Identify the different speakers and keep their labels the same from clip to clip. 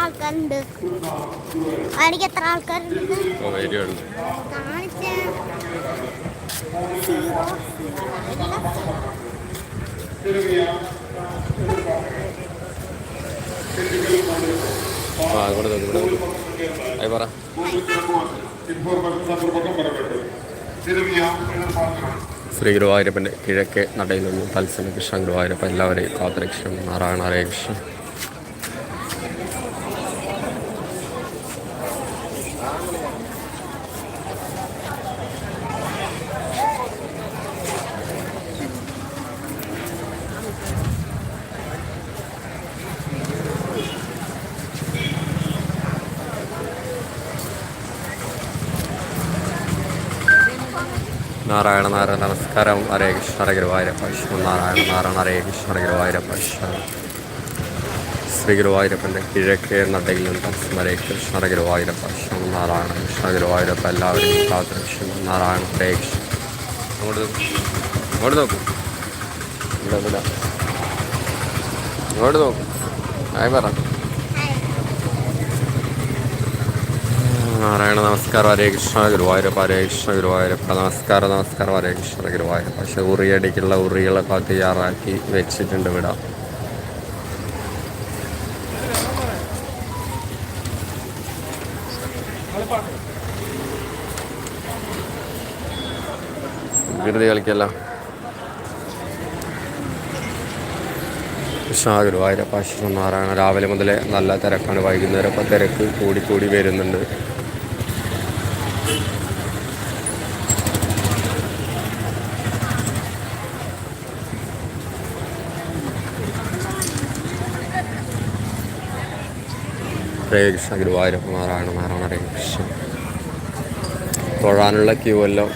Speaker 1: ആൾക്കാരുണ്ട്. എനിക്ക് എത്ര ആൾക്കാരുണ്ട്?
Speaker 2: ആ ഇവിടെ പറ. ശ്രീ ഗുരുവായൂരപ്പന്റെ കിഴക്കേ നടയിൽ നിന്നും തത്സമ കൃഷ്ണ ഗുരുവായൂരപ്പ എല്ലാവരെയും കാത്തുരക്ഷം നാരായണ ഹരേ കൃഷ്ണ. നാരായണ നാരായണ നമസ്കാരം. ഹരേ കൃഷ്ണ ഗുരുവായൂരപ്പ. നാരായണ നാരായണ ഹരേ കൃഷ്ണ ഗുരുവായൂരപ്പ. ശ്രീ ഗുരുവായൂരപ്പന്റെ കിഴക്കേ നടയിൽ നിന്നും ഹരേ കൃഷ്ണ ഗുരുവായൂരപ്പ. നാരായണ കൃഷ്ണ ഗുരുവായൂരപ്പ. എല്ലാവരും കാത്തുരക്ഷം നാരായണ ഹരേ കൃഷ്ണ. അങ്ങോട്ട് നോക്കും. അങ്ങോട്ട് നോക്കും. ഇവിടെ ഇവിടെ. അങ്ങോട്ട് നോക്കും. ആയി പറ. നാരായണ നമസ്കാരം. ഹരേ കൃഷ്ണ ഗുരുവായൂരപ്പ ഹരേ കൃഷ്ണ ഗുരുവായൂരപ്പ. നമസ്കാരം നമസ്കാരം ഹരേ കൃഷ്ണ ഗുരുവായൂരപ്പ. പക്ഷെ ഉറിയടിക്കുള്ള ഉറികളൊക്കെ തയ്യാറാക്കി വെച്ചിട്ടുണ്ട് ഇവിടെ. വികൃതി കളിക്കല്ല. കൃഷ്ണ ഗുരുവായൂരപ്പ ശ്രീ നാരായണ. രാവിലെ മുതലേ നല്ല തിരക്കാണ്. വൈകുന്നേരം അപ്പം തിരക്ക് കൂടി കൂടി വരുന്നുണ്ട്. ഹരേ കൃഷ്ണ ഗുരുവായൂരപ്പ നാരായണ നാരായണ ഹരേ കൃഷ്ണ തൊഴാനുള്ള ക്യൂ എല്ലാം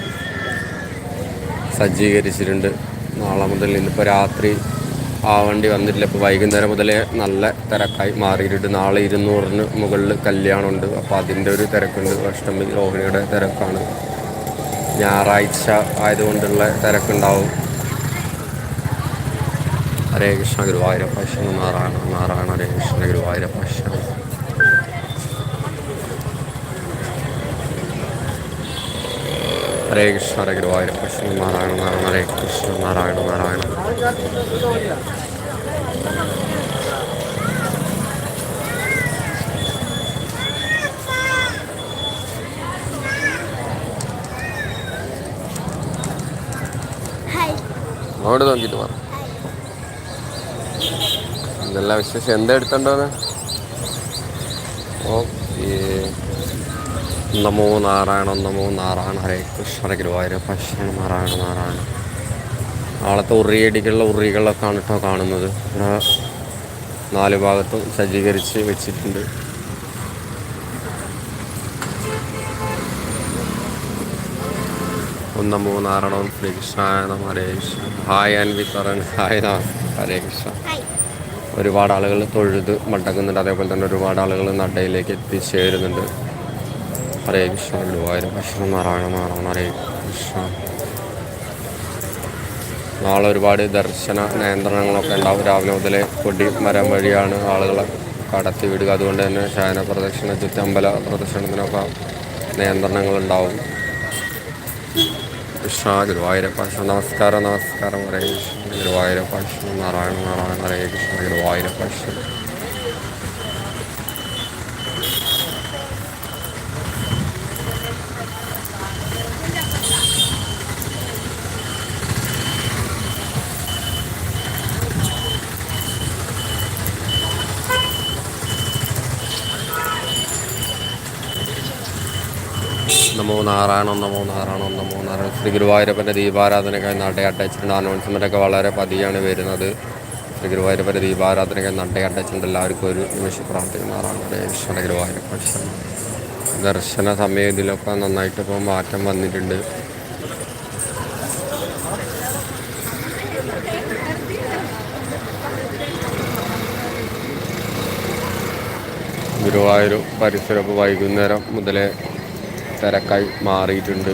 Speaker 2: സജ്ജീകരിച്ചിട്ടുണ്ട്. നാളെ മുതൽ ഇന്നിപ്പോൾ രാത്രി ആ വണ്ടി വന്നിട്ടില്ല. ഇപ്പോൾ വൈകുന്നേരം മുതലേ നല്ല തിരക്കായി മാറിയിട്ടുണ്ട്. നാളെ ഇരുന്നൂറിന് മുകളിൽ കല്യാണമുണ്ട്. അപ്പോൾ അതിന്റെ ഒരു തിരക്കുണ്ട്. അഷ്ടമി രോഹിണിയുടെ തിരക്കാണ്. ഞായറാഴ്ച ആയതുകൊണ്ടുള്ള തിരക്കുണ്ടാവും. ഹരേ കൃഷ്ണ ഗുരുവായൂരപ്പ ശിവ നാരായണ നാരായണ ഹരേ കൃഷ്ണ ഗുരുവായൂരപ്പ ശിവ ഹരേ കൃഷ്ണ ഹരേ ഗുരുവായൂർ ശിവ നാരായണ നാരായണ ഹരേ കൃഷ്ണ നാരായണ നാരായണ. അവിടെ നോക്കിയിട്ട് പറ. എന്തെല്ലാം വിശേഷം എന്താ എടുത്തോണ്ടോന്ന് ഓക്കെ നമോ നാരായണ നമോ നാരായണ ഹരേ കൃഷ്ണ ഹരേ ഗുരുവായൂരപ്പ ശിവ നാരായണ നാരായണ. നാളത്തെ ഉറിയടിക്കുള്ള ഉറികളൊക്കെയാണ് കേട്ടോ കാണുന്നത്. ഇവിടെ നാല് ഭാഗത്തും സജ്ജീകരിച്ച് വെച്ചിട്ടുണ്ട്. ഒന്ന് മൂന്നാറണം ശ്രീകൃഷ്ണായ നമ ഹരേ കൃഷ്ണ. ഹായ് അൻവി പറൻ ഹായ് ഹരേ കൃഷ്ണ. ഒരുപാട് ആളുകൾ തൊഴുത് മടങ്ങുന്നുണ്ട് അതേപോലെ തന്നെ ഒരുപാട് ആളുകൾ നടയിലേക്ക് എത്തിച്ചേരുന്നുണ്ട്. ഹരേ കൃഷ്ണ ഗുരുവായൂരം കൃഷ്ണ നാരായണ നാരായണ ഹരേ നാളെ ഒരുപാട് ദർശന നിയന്ത്രണങ്ങളൊക്കെ ഉണ്ടാവും. രാവിലെ മുതലേ കൊടി മരം വഴിയാണ് ആളുകളെ കടത്തി വിടുക. അതുകൊണ്ട് തന്നെ ശയന പ്രദക്ഷിണ ചുറ്റമ്പല പ്രദക്ഷിണത്തിനൊക്കെ നിയന്ത്രണങ്ങളുണ്ടാവും കൃഷ്ണ ഗുരുവായൂരപ്പ കൃഷ്ണ നമസ്കാരം നമസ്കാരം ഹരേ കൃഷ്ണ. ഗുരുവായൂരപ്പ നാരായണ നാരായണ ഹരേ കൃഷ്ണ. ഗുരുവായൂരപ്പ നമോ നാരായണം നമോ നാരായണം നമോ നാരായണം. ശ്രീ ഗുരുവായൂരപ്പന്റെ ദീപാരാധനയ്ക്കായി നടയട്ടച്ചിട്ടുണ്ട് അനൗൺസ്മെന്റ് ഒക്കെ വളരെ പതിയാണ് വരുന്നത്. ശ്രീ ഗുരുവായൂരപ്പന്റെ ദീപാരാധനയ്ക്കായി നടയട്ടച്ചിട്ടുണ്ട് എല്ലാവർക്കും ഒരു നിമിഷം പ്രാർത്ഥിക്കുന്നതാണ് ഹരേ കൃഷ്ണ ഗുരുവായൂരപ്പ. ദർശന സമയം ഇതിലൊക്കെ നന്നായിട്ട് ഇപ്പോൾ മാറ്റം വന്നിട്ടുണ്ട്. ഗുരുവായൂർ പരിസരം വൈകുന്നേരം മുതലേ തിരക്കായി മാറിയിട്ടുണ്ട്.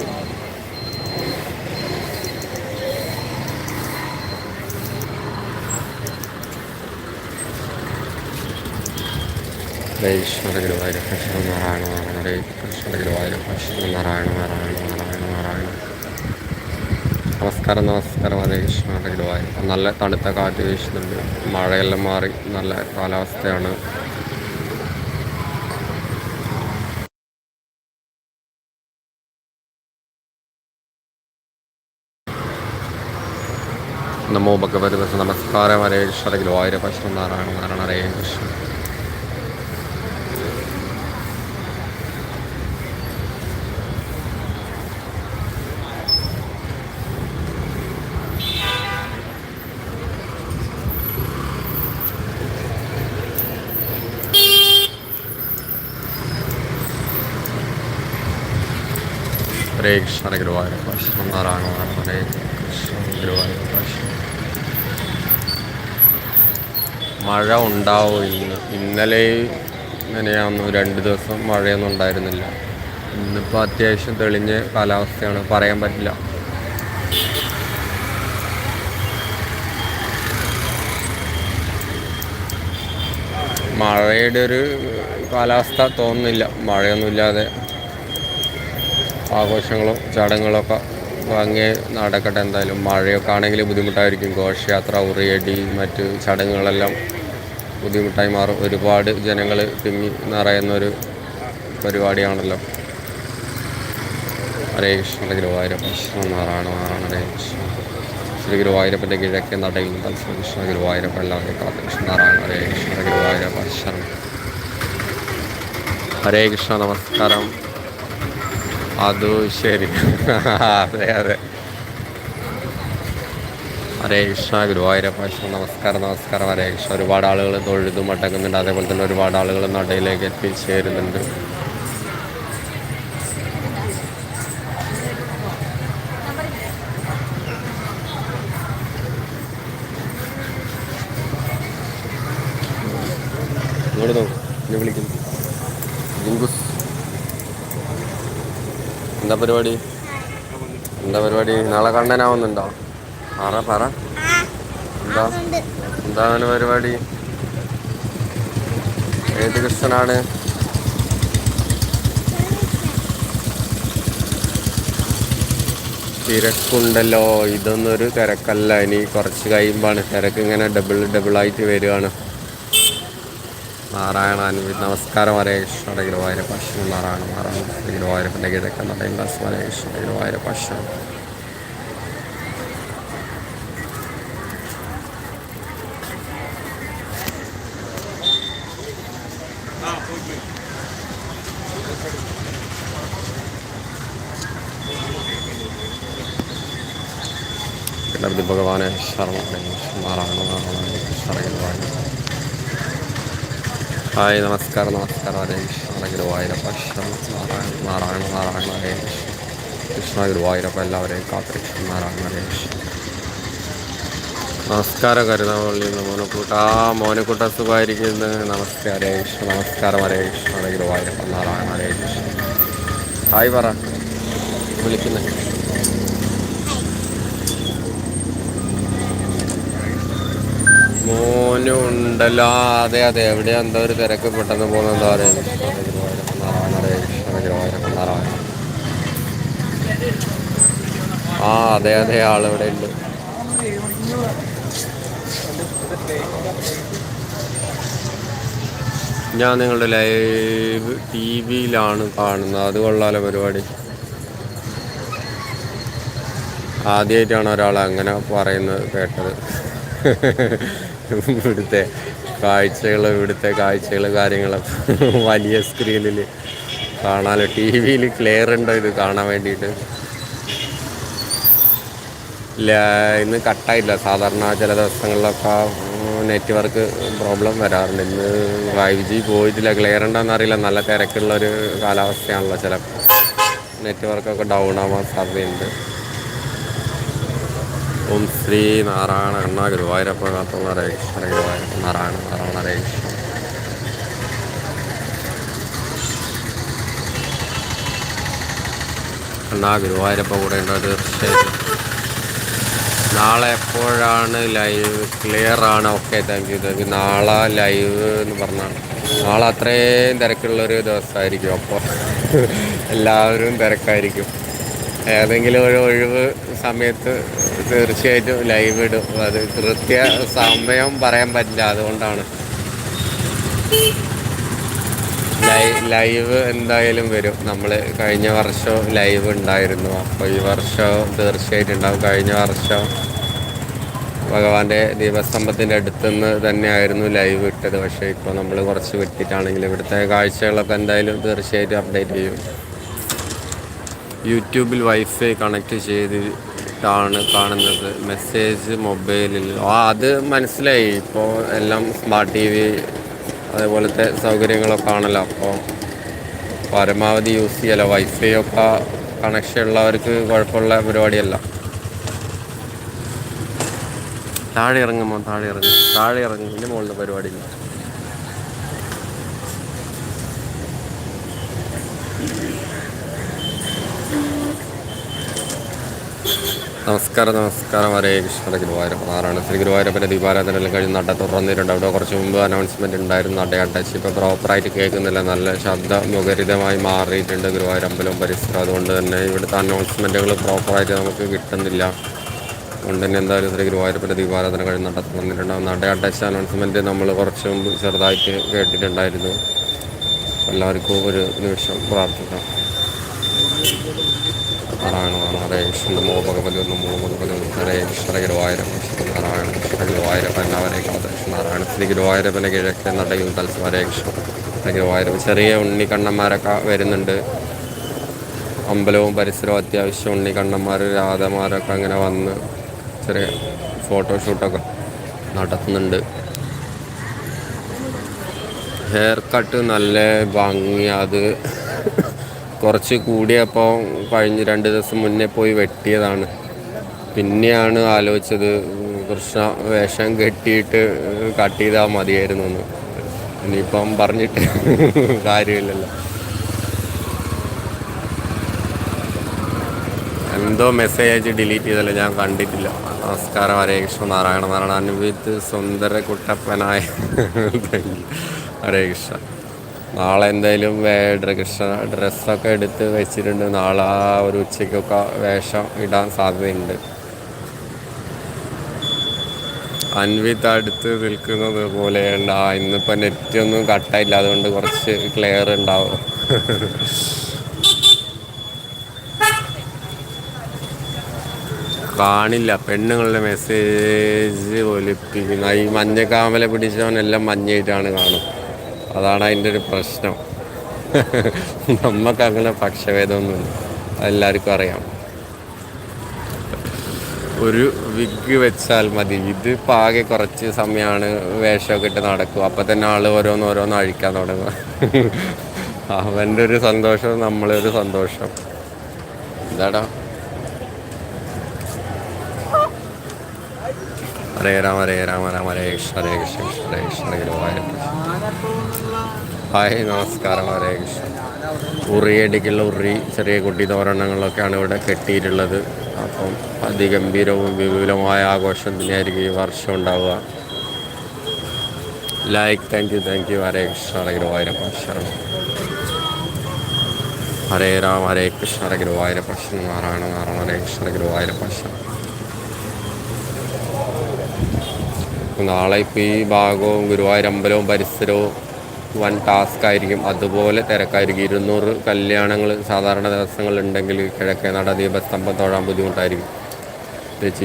Speaker 2: നമസ്കാരം നമസ്കാരം. അതേ കൃഷ്ണ ഹരേ നല്ല തണുത്ത കാറ്റ് വീശുന്നുണ്ട്. മഴയെല്ലാം മാറി. നല്ല കാലാവസ്ഥയാണ് നമോ ഭഗവതി നമസ്കാരം. ഹരേ കൃഷ്ണ. ഹരേ ഗുരുവായൂരപ്പ ശരണം നാരായണ നാരായണ ഹരേ കൃഷ്ണ. ഹരേ കൃഷ്ണ. ഹരേ ഗുരുവായൂരപ്പ ശരണം നാരായണ നാരായണ ഹരേ കൃഷ്ണ ഗുരുവായൂരപ്പ ശരണം മഴ ഉണ്ടാവും. ഇന്ന് ഇന്നലെ ഇങ്ങനെയാന്നു രണ്ട് ദിവസം മഴയൊന്നും ഉണ്ടായിരുന്നില്ല. ഇന്നിപ്പോൾ അത്യാവശ്യം തെളിഞ്ഞ കാലാവസ്ഥയാണ്. പറയാൻ പറ്റില്ല. മഴയുടെ ഒരു കാലാവസ്ഥ തോന്നുന്നില്ല. മഴയൊന്നുമില്ലാതെ ആഘോഷങ്ങളും ചടങ്ങുകളൊക്കെ ഭംഗി നടക്കട്ടെ എന്തായാലും. മഴയൊക്കെ ആണെങ്കിൽ ബുദ്ധിമുട്ടായിരിക്കും. ഘോഷയാത്ര ഉറിയടി മറ്റ് ചടങ്ങുകളെല്ലാം ബുദ്ധിമുട്ടായി മാറും. ഒരുപാട് ജനങ്ങൾ തിങ്ങി നിറയുന്നൊരു പരിപാടിയാണല്ലോ. ഹരേ കൃഷ്ണ ഗുരുവായൂരപ്പ നാരായണ ഹരേ കൃഷ്ണ. ശ്രീ ഗുരുവായൂരപ്പന്റെ കിഴക്കേ നടയിൽ തത്സ കൃഷ്ണ ഗുരുവായൂരപ്പ എല്ലാവരും കാത്ത്. കൃഷ്ണ നാരായണ ഹരേ കൃഷ്ണ ഗുരുവായൂരപ്പ ശരണം. ഹരേ കൃഷ്ണ നമസ്കാരം. അത് ശരി. അതെ അതെ. ഹരേ കൃഷ്ണ ഗുരുവായൂരപ്പ നമസ്കാരം നമസ്കാരം. ഹരേ കൃഷ്ണ. ഒരുപാട് ആളുകൾ തൊഴുതും മടങ്ങുന്നുണ്ട് അതേപോലെ തന്നെ ഒരുപാട് ആളുകൾ നടയിലേക്ക് എത്തിച്ചേരുന്നുണ്ട് ഇങ്ങോട്ട് നോക്കും എന്നെ വിളിക്കുന്നു ജിങ്കുസ് എന്താ പരിപാടി? എന്താ പരിപാടി? നാളെ കണ്ടനാവുന്നുണ്ടോ പറ പറ. എന്താ? എന്താണ് പരിപാടി? ഏത് കൃഷ്ണനാണ്? തിരക്കുണ്ടല്ലോ. ഇതൊന്നും ഒരു തിരക്കല്ല. ഇനി കുറച്ച് കഴിയുമ്പോൾ തിരക്ക് ഇങ്ങനെ ഡബിൾ ഡബിൾ ആയിട്ട് വരികയാണ്. നാരായണ അനുവി നമസ്കാരം ഹരേ കൃഷ്ണ ഹരേ ഗുരുവായൂര പശ്ചിമ നാരായണ നാരായണ ഗുരുവായൂരപ്പന്റെ കിഴക്കൻ നടയും ഹരേ കൃഷ്ണ ഹരേ ഗുരുവായൂര പശ്ചിമ ഭഗവാനെ ശരണം നാരായണ നാരായണ ഹരേ കൃഷ്ണ ഹരേ ഗുരുവായൂര ഹായ് നമസ്കാരം നമസ്കാരം. കൃഷ്ണ ഗുരുവായൂരപ്പ? നാരായണ നാരായണ നാരായണ ഹരേ കൃഷ്ണ ഗുരുവായൂരപ്പ എല്ലാവരെയും കാത്തിരിക്കും നാരായണ കൃഷ്ണ നമസ്കാരം കരുതാവള്ളി മോനക്കൂട്ട. ആ മോനക്കൂട്ട സുഖമായിരിക്കുന്നു. നമസ്തേ ഹരേ കൃഷ്ണ. നമസ്കാരം ഹരേ കൃഷ്ണ ഹരേ ഗുരുവായൂരപ്പ നാരായണ ഹരേ കൃഷ്ണ. ഹായ് പറ. വിളിക്കുന്നേ. മോനും ഉണ്ടല്ലോ അതെ അതെ എവിടെയാ? എന്താ ഒരു തിരക്ക് പെട്ടെന്ന് പോകുന്നെന്താ നാരായണ ആ അതെ അതെ ആളിവിടെ ഉണ്ട്. ഞാൻ നിങ്ങളുടെ ലൈവ് ടി വിയിലാണ് കാണുന്നത്. അത് കൊള്ളാലോ പരിപാടി. ആദ്യമായിട്ടാണ് ഒരാൾ അങ്ങനെ പറയുന്നത് കേട്ടത്. ഇവിടുത്തെ കാഴ്ചകൾ ഇവിടുത്തെ കാഴ്ചകൾ കാര്യങ്ങളൊക്കെ വലിയ സ്ക്രീനിൽ കാണാനോ ടി വിയിൽ ക്ലിയർ ഉണ്ടോ ഇത് കാണാൻ വേണ്ടിയിട്ട്? ഇന്ന് കട്ടായില്ല സാധാരണ ചില ദിവസങ്ങളിലൊക്കെ നെറ്റ്വർക്ക് പ്രോബ്ലം വരാറുണ്ട്. ഇന്ന് ഫൈവ് ജി പോയിട്ടില്ല. ക്ലിയർ ഉണ്ടോയെന്ന് അറിയില്ല. നല്ല തിരക്കുള്ളൊരു കാലാവസ്ഥയാണല്ലോ ചിലപ്പോൾ നെറ്റ്വർക്കൊക്കെ ഡൗൺ ആവാൻ സാധ്യതയുണ്ട്. ഓം ശ്രീ നാരായണ അണ്ണാ ഗുരുവായൂരപ്പ കാത്തുള്ള ഹരേ കൃഷ്ണ ഗുരുവായൂരപ്പ നാരായണ നാരായണ ഹരേ കൃഷ്ണ ഗുരുവായൂരപ്പ കൂടെ ഉണ്ടോ. തീർച്ചയായിട്ടും നാളെ എപ്പോഴാണ് ലൈവ് ക്ലിയർ ആണ്? Okay thank you thank you. നാളെ ലൈവ് എന്ന് പറഞ്ഞാൽ നാളെ അത്രയും തിരക്കുള്ളൊരു ദിവസമായിരിക്കും. അപ്പോൾ എല്ലാവരും തിരക്കായിരിക്കും. ഏതെങ്കിലും ഒരു ഒഴിവ് സമയത്ത് തീർച്ചയായിട്ടും ലൈവ് ഇടും. അത് കൃത്യ സമയം പറയാൻ പറ്റില്ല. അതുകൊണ്ടാണ്. ലൈവ് എന്തായാലും വരും. നമ്മൾ കഴിഞ്ഞ വർഷം ലൈവ് ഉണ്ടായിരുന്നു. അപ്പോൾ ഈ വർഷം തീർച്ചയായിട്ടും ഉണ്ടാവും. കഴിഞ്ഞ വർഷം ഭഗവാന്റെ ദീപസ്തംഭത്തിന്റെ അടുത്തുനിന്ന് തന്നെയായിരുന്നു ലൈവ് ഇട്ടത്. പക്ഷേ ഇപ്പോൾ നമ്മൾ കുറച്ച് വിട്ടിട്ടാണെങ്കിലും ഇവിടുത്തെ കാഴ്ചകളൊക്കെ എന്തായാലും തീർച്ചയായിട്ടും അപ്ഡേറ്റ് ചെയ്യും. യൂട്യൂബിൽ വൈഫൈ കണക്ട് ചെയ്തിട്ടാണ് കാണുന്നത്. മെസ്സേജ് മൊബൈലിൽ. ആ അത് മനസ്സിലായി. ഇപ്പോൾ എല്ലാം സ്മാർട്ട് ടി വി അതേപോലത്തെ സൗകര്യങ്ങളൊക്കെ ആണല്ലോ. അപ്പോൾ പരമാവധി യൂസ് ചെയ്യല വൈഫൈ ഒക്കെ കണക്ഷൻ ഉള്ളവർക്ക് കുഴപ്പമുള്ള പരിപാടിയല്ല. താഴെ ഇറങ്ങുമോ? താഴെ ഇറങ്ങും. താഴെ ഇറങ്ങും. ഇതിന്റെ മുകളിൽ പരിപാടിയില്ല നമസ്കാരം നമസ്കാരം. ഹരേ കൃഷ്ണ ഗുരുവായൂരപ്പ ആറാണ് ശ്രീ ഗുരുവായൂരപ്പന്റെ ദീപാരാധനയിൽ കഴിഞ്ഞ് നട തുറന്നിട്ടുണ്ട്. അവിടെ കുറച്ച് മുമ്പ് അനൗൺസ്മെന്റ് ഉണ്ടായിരുന്നു. നട്ട അടച്ച് ഇപ്പോൾ പ്രോപ്പറായിട്ട് കേൾക്കുന്നില്ല. നല്ല ശബ്ദ മുഖരിതമായി മാറിയിട്ടുണ്ട് ഗുരുവായൂർ അമ്പലവും പരിസരം. അതുകൊണ്ട് തന്നെ ഇവിടുത്തെ അനൗൺസ്മെന്റുകൾ പ്രോപ്പറായിട്ട് നമുക്ക് കിട്ടുന്നില്ല. അതുകൊണ്ട് തന്നെ എന്തായാലും ശ്രീ ഗുരുവായൂരപ്പന്റെ ദീപാരാധന കഴിഞ്ഞ് നട തുറന്നിട്ടുണ്ട്. നട്ട അടച്ച അനൗൺസ്മെന്റ് നമ്മൾ കുറച്ച് മുമ്പ് ചെറുതായിട്ട് കേട്ടിട്ടുണ്ടായിരുന്നു. എല്ലാവർക്കും ഒരു നിമിഷം പ്രാർത്ഥിക്കാം. നാരായണ ഹരേ കൃഷ്ണ നമോ ഭഗവതി നമോ ഭഗവതി ഹരേ കൃഷ്ണ ഗുരുവായൂരം കൃഷ്ണ നാരായണ കൃഷ്ണ ഗുരുവായൂരപ്പൻ. എല്ലാവരെയും കാതകൃഷ്ണ നാരായണ ശ്രീ ഗുരുവായൂരപ്പനെ കിഴക്കേ നടയിൽ തത്സ ഹരേ കൃഷ്ണ. ഗുരുവായൂരപ്പൻ. ചെറിയ ഉണ്ണിക്കണ്ണന്മാരൊക്കെ വരുന്നുണ്ട്. അമ്പലവും പരിസരവും അത്യാവശ്യം ഉണ്ണിക്കണ്ണന്മാർ രാധമാരൊക്കെ അങ്ങനെ വന്ന് ചെറിയ ഫോട്ടോഷൂട്ടൊക്കെ നടത്തുന്നുണ്ട്. ഹെയർ കട്ട് നല്ല ഭംഗി അത്. കുറച്ച് കൂടിയപ്പോൾ കഴിഞ്ഞ് രണ്ട് ദിവസം മുന്നേ പോയി വെട്ടിയതാണ്. പിന്നെയാണ് ആലോചിച്ചത് കൃഷ്ണ വേഷം കെട്ടിയിട്ട് കട്ട് ചെയ്താൽ മതിയായിരുന്നു എന്ന് ഇനിയിപ്പം പറഞ്ഞിട്ട് കാര്യമില്ലല്ലോ. എന്തോ മെസ്സേജ് അയച്ച് ഡിലീറ്റ് ചെയ്തല്ലോ ഞാൻ കണ്ടിട്ടില്ല. നമസ്കാരം ഹരേ കൃഷ്ണ നാരായണ നാരായണ അനുവിത്ത് സുന്ദര കുട്ടപ്പനായ ഹരേ കൃഷ്ണ. നാളെ എന്തായാലും വേ- കൃഷ്ണ ഡ്രസ്സൊക്കെ എടുത്ത് വെച്ചിട്ടുണ്ട്. നാളെ ആ ഒരു ഉച്ചയ്ക്കൊക്കെ വേഷം ഇടാൻ സാധ്യതയുണ്ട്. അൻവിത്ത് അടുത്ത് നിൽക്കുന്നത് പോലെയുണ്ട് ആ ഇന്നിപ്പോൾ നെറ്റ് ഒന്നും കട്ടായില്ല അതുകൊണ്ട് കുറച്ച് ക്ലിയർ ഉണ്ടാവും. കാണില്ല. പെണ്ണുങ്ങളുടെ മെസ്സേജ് ഒലിപ്പിക്കുന്ന. ഈ മഞ്ഞക്കാമല പിടിച്ചവനെല്ലാം മഞ്ഞയിട്ടാണ് കാണും അതാണ് അതിന്റെ ഒരു പ്രശ്നം നമുക്ക് അങ്ങനെ പക്ഷഭേദമൊന്നുമില്ല എല്ലാവർക്കും അറിയാം ഒരു വിഗ് വെച്ചാൽ മതി ഇത് പാകെ കുറച്ച് സമയമാണ് വേഷമൊക്കെ ഇട്ട് നടക്കും അപ്പം തന്നെ ആൾ ഓരോന്ന് ഓരോന്ന് അഴിക്കാൻ തുടങ്ങും അവന്റെ ഒരു സന്തോഷം നമ്മളെ ഒരു സന്തോഷം എന്താടാ ഹരേ രാമ ഹരേ രാമ രാമ ഹരേ കൃഷ്ണ ഹരേ കൃഷ്ണ കൃഷ്ണ ഹരേ കൃഷ്ണ ഹായ് നമസ്കാരം. ഹരേ കൃഷ്ണ. ഉറിയടിക്കുള്ള ഉറി ചെറിയ കുട്ടി തോരണങ്ങളൊക്കെയാണ് ഇവിടെ കെട്ടിയിട്ടുള്ളത്. അപ്പം അതിഗംഭീരവും വിപുലമായ ആഘോഷം തന്നെയായിരിക്കും ഈ വർഷം ഉണ്ടാവുക. Like thank you thank you ഹരേ കൃഷ്ണ ഹരേ ഗുരുവായൂരപ്പ ശരണം ഹരേ രാം ഹരേ കൃഷ്ണ ഹരേ ഗുരുവായൂരപ്പ ശരണം നാരായണ നാരായണ ഹരേ കൃഷ്ണ ഹരേ നാളെ ഇപ്പോൾ ഈ ഭാഗവും ഗുരുവായൂർ അമ്പലവും പരിസരവും വൻ ടാസ്ക് ആയിരിക്കും. അതുപോലെ തിരക്കായിരിക്കും. ഇരുന്നൂറ് കല്യാണങ്ങൾ സാധാരണ ദിവസങ്ങളുണ്ടെങ്കിൽ കിഴക്കേ നട ദീപസ്തംഭം തൊഴാൻ ബുദ്ധിമുട്ടായിരിക്കും.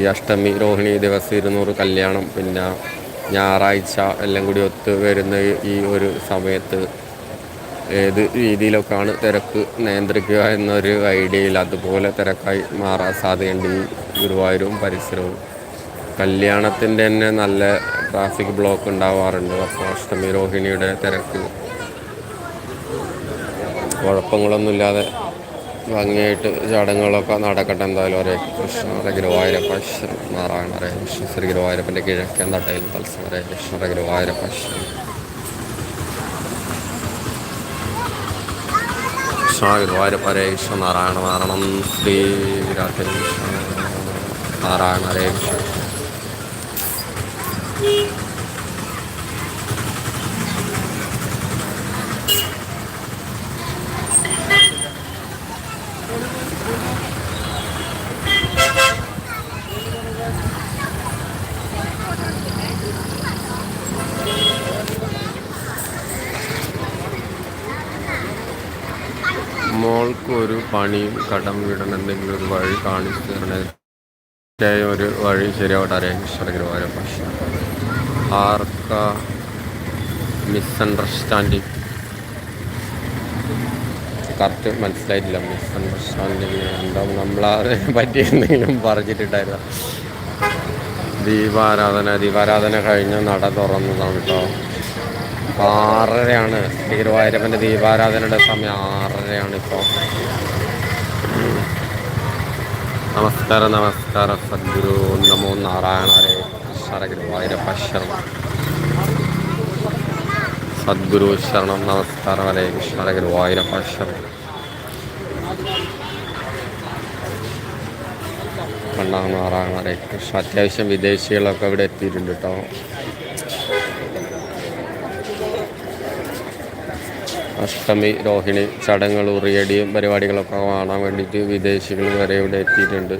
Speaker 2: ഈ അഷ്ടമി രോഹിണി ദിവസം ഇരുന്നൂറ് കല്യാണം. പിന്നെ ഞായറാഴ്ച എല്ലാം കൂടി ഒത്ത് വരുന്ന ഈ ഒരു സമയത്ത് ഏത് രീതിയിലൊക്കെയാണ് തിരക്ക് നിയന്ത്രിക്കുക എന്നൊരു ഐഡിയയിൽ അതുപോലെ തിരക്കായി മാറാൻ സാധ്യതയുണ്ട് ഈ ഗുരുവായൂരും പരിസരവും. കല്യാണത്തിന്റെ തന്നെ നല്ല ട്രാഫിക് ബ്ലോക്ക് ഉണ്ടാവാറുണ്ട്. വർഷാഷ്ടമി രോഹിണിയുടെ തിരക്ക്. കുഴപ്പങ്ങളൊന്നുമില്ലാതെ ഭംഗിയായിട്ട് ചടങ്ങുകളൊക്കെ നടക്കട്ടെ എന്തായാലും. ഒരേ കൃഷ്ണ ഹരേ ഗുരുവായൂരപ്പ നാരായണ ഹരേ കൃഷ്ണ ശ്രീ ഗുരുവായൂരപ്പന്റെ കിഴക്കൻ തട്ടയിൽ തത്സം ഹരേ കൃഷ്ണ ഗുരുവായൂരപ്പ കൃഷ്ണ ഗുരുവായൂരപ്പ ഹരേ കൃഷ്ണ നാരായണ നാരായണം ശ്രീ വിരാട്ട കൃഷ്ണ നാരായണ ഹരേ കൃഷ്ണ മോൾക്ക് ഒരു പണിയും കടം വീടണം എന്തെങ്കിലും ഒരു വഴി കാണിച്ചു തരണേ. ഒരു വഴി ശരിയാവട്ടെ ശ്രമിക്കുന്ന ഓരോ പക്ഷേ ആർക്ക മിസ്അണ്ടർസ്റ്റാൻഡിങ് കറക്റ്റ് മനസ്സിലായിട്ടില്ല. മിസ്അണ്ടർസ്റ്റാൻഡിങ് എന്താ നമ്മളെ പറ്റി എന്തെങ്കിലും പറഞ്ഞിട്ടുണ്ടായിരുന്നു? ദീപാരാധന. ദീപാരാധന കഴിഞ്ഞ് നട തുറന്നതാണ് കേട്ടോ ആറരയാണ്. തിരുവായിരപ്പന്റെ ദീപാരാധനയുടെ സമയം ആറരയാണ് ഇപ്പോൾ നമസ്കാരം നമസ്കാരം. സദ്ഗുരു നമോ നാരായണരെ കൃഷ്ണ ഗുരുവായൂരപ്പ ശരണം. സദ്ഗുരു ശരണം. നമസ്കാരം അരേ കൃഷ്ണ ഗുരുവായൂരപ്പ ശരണം. കണ്ണാ നാരായണ ഹരേ കൃഷ്ണ അത്യാവശ്യം വിദേശികളൊക്കെ ഇവിടെ എത്തിയിട്ടുണ്ട് കേട്ടോ. അഷ്ടമി രോഹിണി ചടങ്ങുകൾ ഉറിയടിയും പരിപാടികളൊക്കെ കാണാൻ വേണ്ടിയിട്ട് വിദേശികൾ വരെ ഇവിടെ എത്തിയിട്ടുണ്ട്.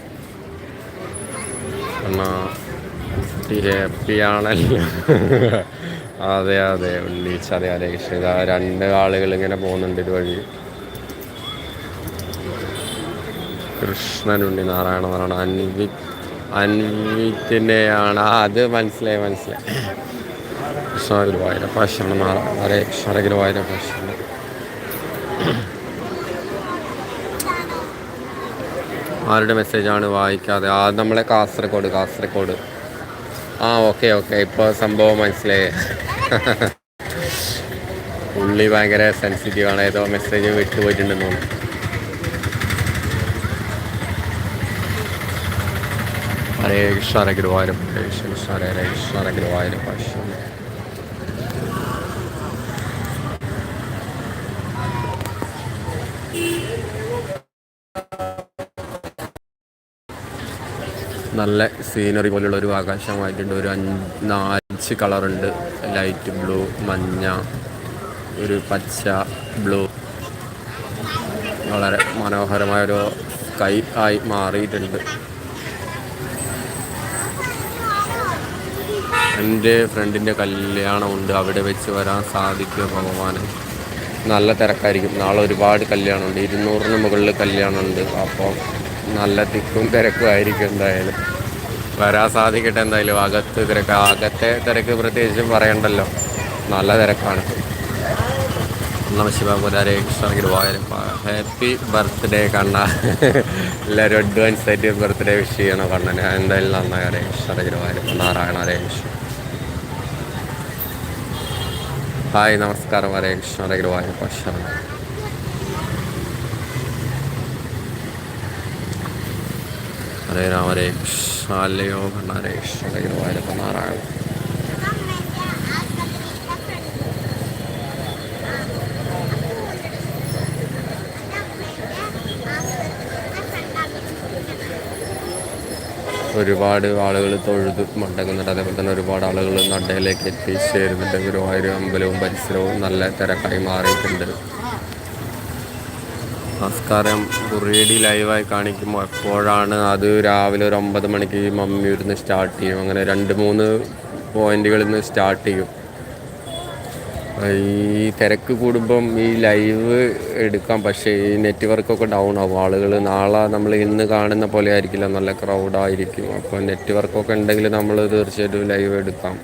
Speaker 2: ഹാപ്പിയാണല്ലോ അതെ അതെ ഉണ്ണീച്ച അതെ അതെ രണ്ട് ആളുകൾ ഇങ്ങനെ പോകുന്നുണ്ട് ഇതുവഴി കൃഷ്ണനുണ്ണി നാരായണ നാരായണ അൻവി അൻവിത്തിനെയാണ് ആ അത് മനസ്സിലായി മനസ്സിലായി. കൃഷ്ണ ഗുരുവായൂരപ്പ ശരണ നാരായണ ഹരേ കൃഷ്ണ ഗുരുവായൂരപ്പ ശരണം ആരുടെ മെസ്സേജാണ് വായിക്കാതെ? ആ നമ്മളെ കാസർഗോഡ് കാസർഗോഡ്. ആ ഓക്കെ ഓക്കെ ഇപ്പോൾ സംഭവം മനസ്സിലായി. ഉള്ളി ഭയങ്കര സെൻസിറ്റീവ് ആണ്. ഏതോ മെസ്സേജ് വിട്ടുപോയിട്ടുണ്ടെന്ന് തോന്നുന്നു. ഹരേ കൃഷ്ണ ഹരേ ഗുരുവായൂരപ്പ. ഹരേ കൃഷ്ണ ഹരേ കൃഷ്ണ ഹരേ ഗുരുവായൂരപ്പ. നല്ല സീനറി പോലുള്ള ഒരു ആകാശമായിട്ടുണ്ട്. ഒരു അഞ്ച് നാലഞ്ച് കളറുണ്ട് ലൈറ്റ് ബ്ലൂ മഞ്ഞ ഒരു പച്ച ബ്ലൂ വളരെ മനോഹരമായ ഒരു സ്കൈ ആയി മാറിയിട്ടുണ്ട്. എന്റെ ഫ്രണ്ടിന്റെ കല്യാണമുണ്ട്. അവിടെ വെച്ച് വരാൻ സാധിക്കും ഭഗവാന് നല്ല തിരക്കായിരിക്കും. നാളെ ഒരുപാട് കല്യാണമുണ്ട്. ഇരുന്നൂറിന് മുകളിൽ കല്യാണമുണ്ട്. അപ്പോൾ നല്ല തിക്കും തിരക്കും ആയിരിക്കും എന്തായാലും. വരാൻ സാധിക്കട്ടെ എന്തായാലും. അകത്ത് തിരക്ക് അകത്തെ തിരക്ക് പ്രത്യേകിച്ചും പറയണ്ടല്ലോ. നല്ല തിരക്കാണ്. നമ ശിവപുരാരെ കൃഷ്ണ ഗുരുവായൂരപ്പ ഹാപ്പി ബർത്ത്ഡേ കണ്ണ. എല്ലാവരും അഡ്വാൻസ് ആയിട്ട് ബർത്ത്ഡേ വിഷ് ചെയ്യണം കണ്ണന്. എന്തായാലും നന്നായി ഹരേ കൃഷ്ണ നാരായണ ഹരേ കൃഷ്ണ. ഹായ് നമസ്കാരം. ഹരേ കൃഷ്ണ. ശരണം ഹരേ രാമ ഹരേ കൃഷ്ണ അല്ലയോ കണ്ണ ഹരേ കൃഷ്ണ ഗുരുവായൂരപ്പ നാരായണ ഒരുപാട് ആളുകൾ തൊഴുത് മടങ്ങുന്നുണ്ട് അതേപോലെ തന്നെ ഒരുപാട് ആളുകൾ നടയിലേക്ക് എത്തിച്ചേരുന്നുണ്ട് ഗുരുവായൂർ അമ്പലവും പരിസരവും നല്ല തിരക്കായി മാറിയിട്ടുണ്ട്. നമസ്കാരം കുറിയടി ലൈവായി കാണിക്കുമ്പോൾ എപ്പോഴാണ് അത് രാവിലെ ഒരു ഒമ്പത് മണിക്ക് മമ്മിയൂരിൽ നിന്ന് സ്റ്റാർട്ട് ചെയ്യും. അങ്ങനെ രണ്ട് മൂന്ന് പോയിന്റുകളിൽ നിന്ന് സ്റ്റാർട്ട് ചെയ്യും. ഈ തിരക്ക് കൂടുമ്പം ഈ ലൈവ് എടുക്കാം പക്ഷേ ഈ നെറ്റ്വർക്കൊക്കെ ഡൗൺ ആവും. ആളുകൾ നാളെ നമ്മൾ ഇന്ന് കാണുന്ന പോലെ ആയിരിക്കില്ല നല്ല ക്രൗഡായിരിക്കും അപ്പോൾ നെറ്റ്വർക്കൊക്കെ ഉണ്ടെങ്കിൽ നമ്മൾ തീർച്ചയായിട്ടും ലൈവ് എടുക്കാം.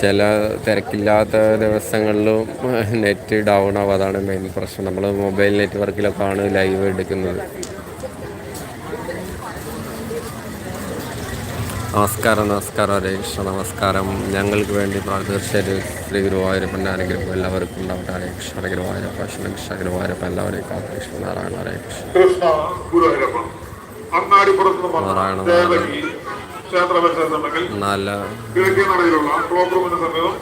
Speaker 2: ചില തിരക്കില്ലാത്ത ദിവസങ്ങളിലും നെറ്റ് ഡൗൺ ആവുക അതാണ് മെയിൻ പ്രശ്നം. നമ്മൾ മൊബൈൽ നെറ്റ്വർക്കിലൊക്കെ ആണ് ലൈവ് എടുക്കുന്നത്. നമസ്കാരം നമസ്കാരം ഹരേ കൃഷ്ണ നമസ്കാരം. ഞങ്ങൾക്ക് വേണ്ടി തീർച്ചയായിട്ടും ശ്രീ ഗുരുവായൂരപ്പന്റെ അനുഗ്രഹം എല്ലാവർക്കും ഉണ്ടാവട്ടെ. ഹരേ കൃഷ്ണ ഹരേ ഗുരുവായൂരപ്പ ശ്രീ കൃഷ്ണ ഗുരുവായൂരപ്പ എല്ലാവരെയും കാത്തു കൃഷ്ണ നാരായണ ഹരേ കൃഷ്ണ
Speaker 3: കൃഷ്ണ ഗുരുവായൂരപ്പ
Speaker 2: നാരായണ
Speaker 3: ക്ഷേത്ര പരിസരത്തുണ്ടെങ്കിൽ ക്ലോക്ക് റൂമിന് സമീപം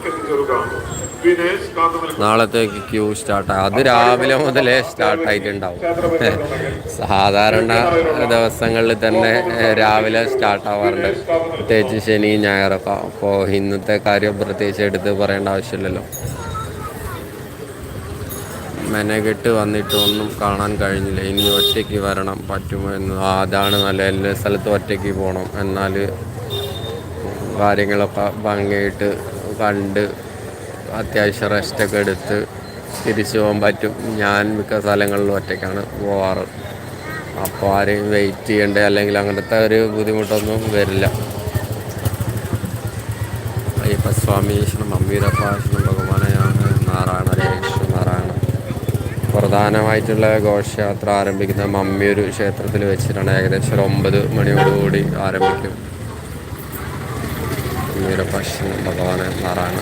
Speaker 2: നാളത്തേക്ക് ക്യൂ സ്റ്റാർട്ട് അത് രാവിലെ മുതലേ സ്റ്റാർട്ടായിട്ടുണ്ടാവും സാധാരണ ദിവസങ്ങളിൽ തന്നെ രാവിലെ സ്റ്റാർട്ടാവാറുണ്ട് പ്രത്യേകിച്ച് ശനി ഞായറൊക്കെ അപ്പോൾ ഇന്നത്തെ കാര്യം പ്രത്യേകിച്ച് എടുത്ത് പറയേണ്ട ആവശ്യമില്ലല്ലോ. മെനകെട്ട് വന്നിട്ട് ഒന്നും കാണാൻ കഴിഞ്ഞില്ല. ഇനി ഒറ്റയ്ക്ക് വരണം പറ്റുമോ എന്ന്. അതാണ് നല്ല എല്ലാ സ്ഥലത്തും ഒറ്റയ്ക്ക് പോകണം എന്നാൽ കാര്യങ്ങളൊക്കെ ഭംഗിയായിട്ട് കണ്ട് അത്യാവശ്യം റെസ്റ്റൊക്കെ എടുത്ത് തിരിച്ചു പോകാൻ പറ്റും. ഞാൻ മിക്ക സ്ഥലങ്ങളിലും ഒറ്റയ്ക്കാണ് പോവാറ്. അപ്പോൾ ആരെയും വെയിറ്റ് ചെയ്യേണ്ട? അല്ലെങ്കിൽ അങ്ങനത്തെ ഒരു ബുദ്ധിമുട്ടൊന്നും വരില്ല. അയ്യപ്പസ്വാമി ഈശ്വരം അമ്പീരപ്പ ശരണം ഭഗവാനയാണ് നാരായണ ഹരേ കൃഷ്ണ നാരായണ പ്രധാനമായിട്ടുള്ള ഘോഷയാത്ര ആരംഭിക്കുന്ന മമ്മിയൊരു ക്ഷേത്രത്തിൽ വെച്ചിട്ടാണ് ഏകദേശം ഒരു ഒമ്പത് മണിയോടുകൂടി ആരംഭിക്കും. ശരണം ഭഗവാന് നാരായണ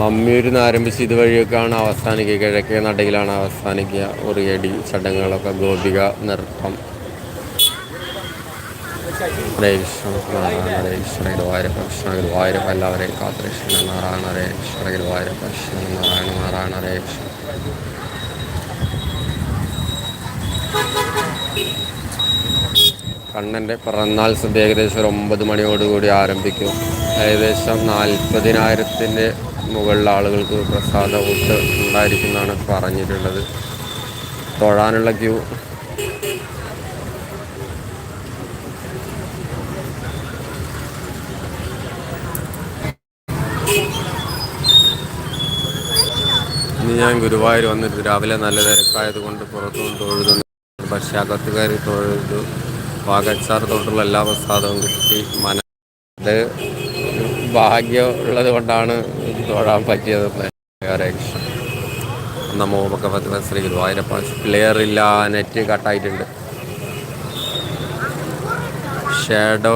Speaker 2: മമ്മിയൂരിൽ നിന്ന് ആരംഭിച്ച് ഇതുവഴിയൊക്കെയാണ് അവസാനിക്കുക. കിഴക്കേ നടയിലാണ് അവസാനിക്കുക. ഉറിയടി ചടങ്ങുകളൊക്കെ ഗോപിക നൃത്തം ഹരേ കൃഷ്ണ നാരായണ ഹരേ കൃഷ്ണ ഗുരുവായൂരപ്പ കണ്ണന്റെ പിറന്നാൾ സദ്യ ഏകദേശം ഒരു ഒമ്പത് മണിയോടുകൂടി ആരംഭിക്കും. ഏകദേശം നാൽപ്പതിനായിരത്തിന്റെ മുകളിൽ ആളുകൾക്ക് പ്രസാദ ഊട്ട് ഉണ്ടായിരിക്കുന്നതാണ് പറഞ്ഞിട്ടുള്ളത്. തൊഴാനുള്ള ക്യൂ ഞാൻ ഗുരുവായൂർ വന്നിട്ട് രാവിലെ നല്ല തിരക്കായത് കൊണ്ട് പുറത്തുനിന്ന് തൊഴുതു. പക്ഷേ അകത്ത് കയറി തൊഴുതു. വാഗച്ചാർ തൊട്ടുള്ള എല്ലാ പ്രസാദവും കിട്ടി. മന അത് ഭാഗ്യം ഉള്ളത് കൊണ്ടാണ് തൊഴാൻ പറ്റിയത്. നമോ ഭഗവത് ശ്രീ ഗുരുവായൂരപ്പ ക്ലിയർ ഇല്ല നെറ്റ് കട്ടായിട്ടുണ്ട്. ഷാഡോ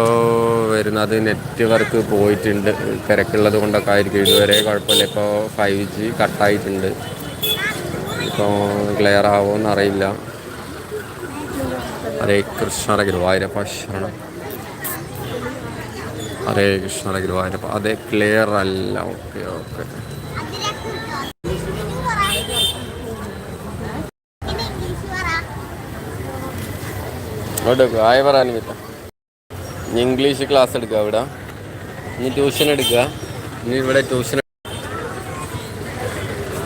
Speaker 2: വരുന്നത് നെറ്റ് വർക്ക് പോയിട്ടുണ്ട്. തിരക്കുള്ളത് കൊണ്ടൊക്കെ ആയിരിക്കും. ഇതുവരെ കുഴപ്പമില്ല. ഇപ്പോൾ ഫൈവ് ജി കട്ടായിട്ടുണ്ട്. ഇപ്പോൾ ക്ലിയർ ആവുമെന്ന് അറിയില്ല. ഹരേ കൃഷ്ണ ഗുരുവായൂരപ്പ ശരണം. ഹരേ കൃഷ്ണ ഗുരുവായൂരപ്പ. അതെ ക്ലിയർ അല്ല. Okay okay. ഇങ്ങോട്ട് ആയ പറ്റാം ഇനി ഇംഗ്ലീഷ് ക്ലാസ് എടുക്കുക ഇവിടെ. ഇനി ട്യൂഷൻ എടുക്കുക ഇനി ഇവിടെ ട്യൂഷൻ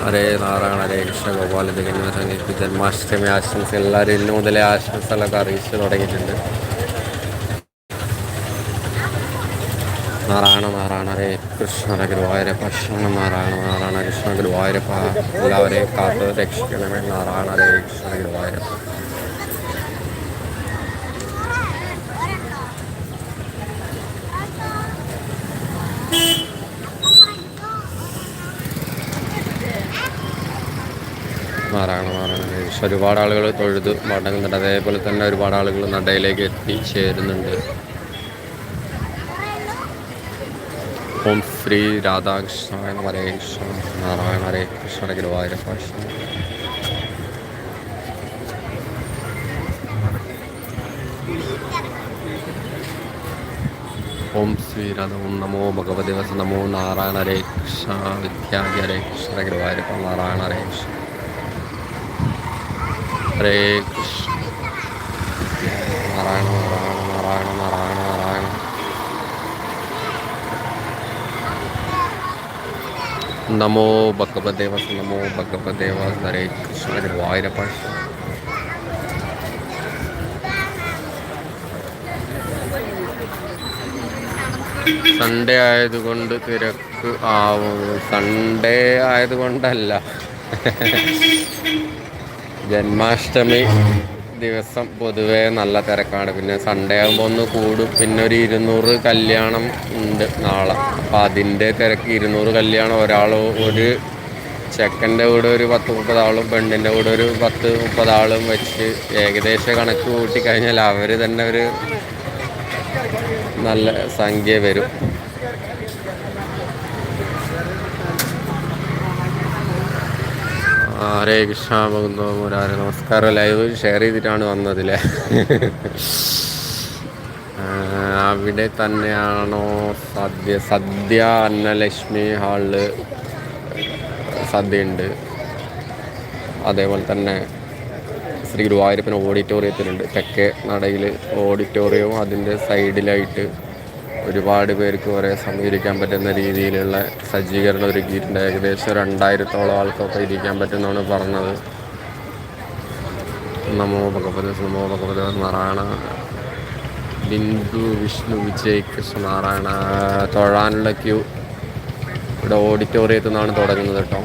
Speaker 2: ഹരേ നാരായണ ഹരേ കൃഷ്ണ ഗോപാല ജന്മാഷ്ടമി ആശംസ എല്ലാവരും ഇന്ന് മുതലേ ആശംസകളൊക്കെ അറിയിച്ചു തുടങ്ങിയിട്ടുണ്ട്. നാരായണ നാരായണ ഹരേ കൃഷ്ണ ഗുരുവായൂര ശരണം നാരായണ നാരായണ കൃഷ്ണ ഗുരുവായൂരപ്പ എല്ലാവരെയും കാത്ത് രക്ഷിക്കണമേ. നാരായണ ഹരേ കൃഷ്ണ ഗുരുവായൂരപ്പ നാരായണ കൃഷ്ണ ഒരുപാട് ആളുകൾ തൊഴുത് മടങ്ങുന്നുണ്ട് അതേപോലെ തന്നെ ഒരുപാട് ആളുകൾ നടയിലേക്ക് എത്തിച്ചേരുന്നുണ്ട് ഓം ശ്രീ രാധാകൃഷ്ണായ ഹരേ കൃഷ്ണ നാരായണ ഹരേ കൃഷ്ണ ഗുരുവായൂരപ്പ ഓം ശ്രീ ഓം നമോ ഭഗവതി വസ നമോ നാരായണ ഹരേ കൃഷ്ണ വിദ്യാജി ഹരേ കൃഷ്ണ ഗുരുവായൂരപ്പ നാരായണ ഹരേ കൃഷ്ണ. ഹരേ കൃഷ്ണ നാരായണ നാരായണ നാരായണ നാരായണ നാരായണ നമോ ഭഗവതേ നമോ ഭഗവതേ ഹരേ കൃഷ്ണ ഗുരുവായൂരപ്പ സൺഡേ ആയതുകൊണ്ട് തിരക്ക് ആവും. സൺഡേ ആയതുകൊണ്ടല്ല. ജന്മാഷ്ടമി ദിവസം പൊതുവേ നല്ല തിരക്കാണ്. പിന്നെ സൺഡേ ആകുമ്പോൾ ഒന്ന് കൂടും. പിന്നെ ഒരു ഇരുന്നൂറ് കല്യാണം ഉണ്ട് നാളെ. അപ്പം അതിന്റെ തിരക്ക് ഇരുന്നൂറ് കല്യാണം. ഒരാൾ ഒരു ചെക്കന്റെ കൂടെ ഒരു പത്ത് മുപ്പതാളും പെണ്ണിന്റെ കൂടെ ഒരു പത്ത് മുപ്പതാളും വെച്ച് ഏകദേശ കണക്ക് കൂട്ടി കഴിഞ്ഞാൽ അവർ തന്നെ ഒരു നല്ല സംഖ്യ വരും ആ, ഹരേ കൃഷ്ണ ഭഗവന്തോ മുരാര. നമസ്കാരം. ലൈവ് ഷെയർ ചെയ്തിട്ടാണ് വന്നതില്ലേ ആ, അവിടെ തന്നെയാണോ സദ്യ? സദ്യ അന്നലക്ഷ്മി ഹാളിൽ സദ്യയുണ്ട്. അതേപോലെ തന്നെ ശ്രീ ഗുരുവായൂരപ്പൻ ഓഡിറ്റോറിയത്തിലുണ്ട്. തെക്കേ നടയിൽ ഓഡിറ്റോറിയവും അതിന്റെ സൈഡിലായിട്ട് ഒരുപാട് പേർക്ക് ഒരേ സമയം ഇരിക്കാൻ പറ്റുന്ന രീതിയിലുള്ള സജ്ജീകരണം ഒരുക്കിയിട്ടുണ്ട്. ഏകദേശം രണ്ടായിരത്തോളം ആൾക്കൊക്കെ ഇരിക്കാൻ പറ്റുമെന്നാണ് പറഞ്ഞത്. നമോ ഭഗവത് നമോ ഭഗവത് നാരായണ. ബിന്ദു വിഷ്ണു വിജയ് കൃഷ്ണ നാരായണ. തൊഴാനുള്ള ക്യൂ. ഇവിടെ ഓഡിറ്റോറിയത്തിൽ നിന്നാണ് തുടങ്ങുന്നത് കേട്ടോ.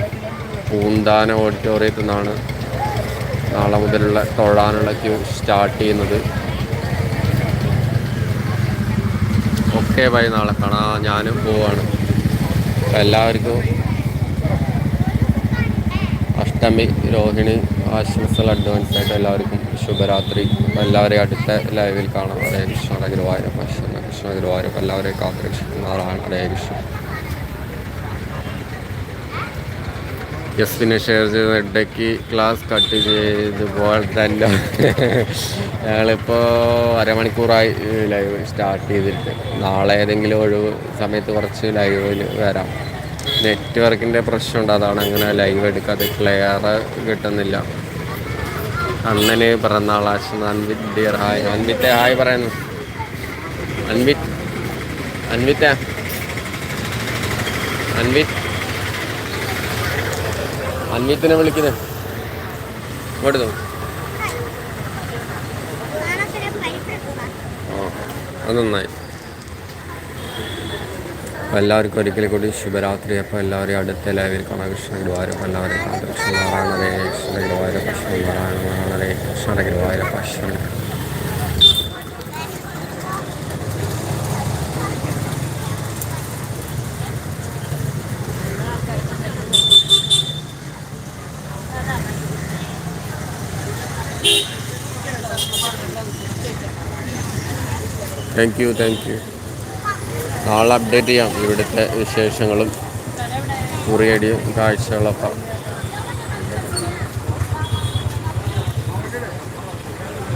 Speaker 2: പൂന്താന ഓഡിറ്റോറിയത്തിൽ നിന്നാണ് നാളെ മുതലുള്ള തൊഴാനുള്ള ക്യൂ സ്റ്റാർട്ട് ചെയ്യുന്നത്. ഓക്കെ ബൈ നാളെ കാണാം ഞാനും പോവാണ്. എല്ലാവർക്കും അഷ്ടമി രോഹിണി ആശംസകൾ അഡ്വാൻസ് ആയിട്ട് എല്ലാവർക്കും ശുഭരാത്രി. എല്ലാവരെയും അടുത്ത ലൈവിൽ കാണാം. അതേ കൃഷ്ണ ഗുരുവായൂരപ്പ കൃഷ്ണ ഗുരുവായൂരപ്പ എല്ലാവരെയും കാത്തുരക്ഷിക്കുന്നതാണ് അതേ കൃഷ്ണ യെസ് ഷെയർ ചെയ്ത് ഇടയ്ക്ക് ക്ലാസ് കട്ട് ചെയ്തപ്പോൾ തന്നെ ഞങ്ങളിപ്പോൾ അരമണിക്കൂറായി ലൈവ് സ്റ്റാർട്ട് ചെയ്തിട്ട്. നാളെ ഏതെങ്കിലും ഒഴിവ് സമയത്ത് കുറച്ച് ലൈവിൽ വരാം. നെറ്റ്വർക്കിന്റെ പ്രശ്നമുണ്ട് അതാണ് അങ്ങനെ ലൈവ് എടുക്കാതെ ക്ലിയർ കിട്ടുന്നില്ല. അണ്ണന് പിറന്നാൾ ആശം അൻവിറ്റ് ഡിയർ ഹായ് അൻവിത്തെ ഹായ് പറയുന്നു. അൻവിറ്റ് അൻവിറ്റ അൻവിറ്റ് അൻവിത്തിനെ വിളിക്കുന്നത് ഇങ്ങോട്ട് ആ അത് നന്നായി. അപ്പോൾ എല്ലാവർക്കും ഒരിക്കലും കൂടി ശുഭരാത്രി. അപ്പോൾ എല്ലാവരെയും അടുത്ത ലൈവിൽ കാണാം കൃഷ്ണ ഗുരുവായൂരപ്പ എല്ലാവരെയും കാണാം കൃഷ്ണ നാരായണരേ Krishna Guruvayurappa Krishna Narayana നാരായണരേ Krishna Guruvayurappa Krishna thank you thank you നാളെ അപ്ഡേറ്റ് ചെയ്യാം. ഇവിടുത്തെ വിശേഷങ്ങളും കുറിയടിയും കാഴ്ചകളൊക്കെ.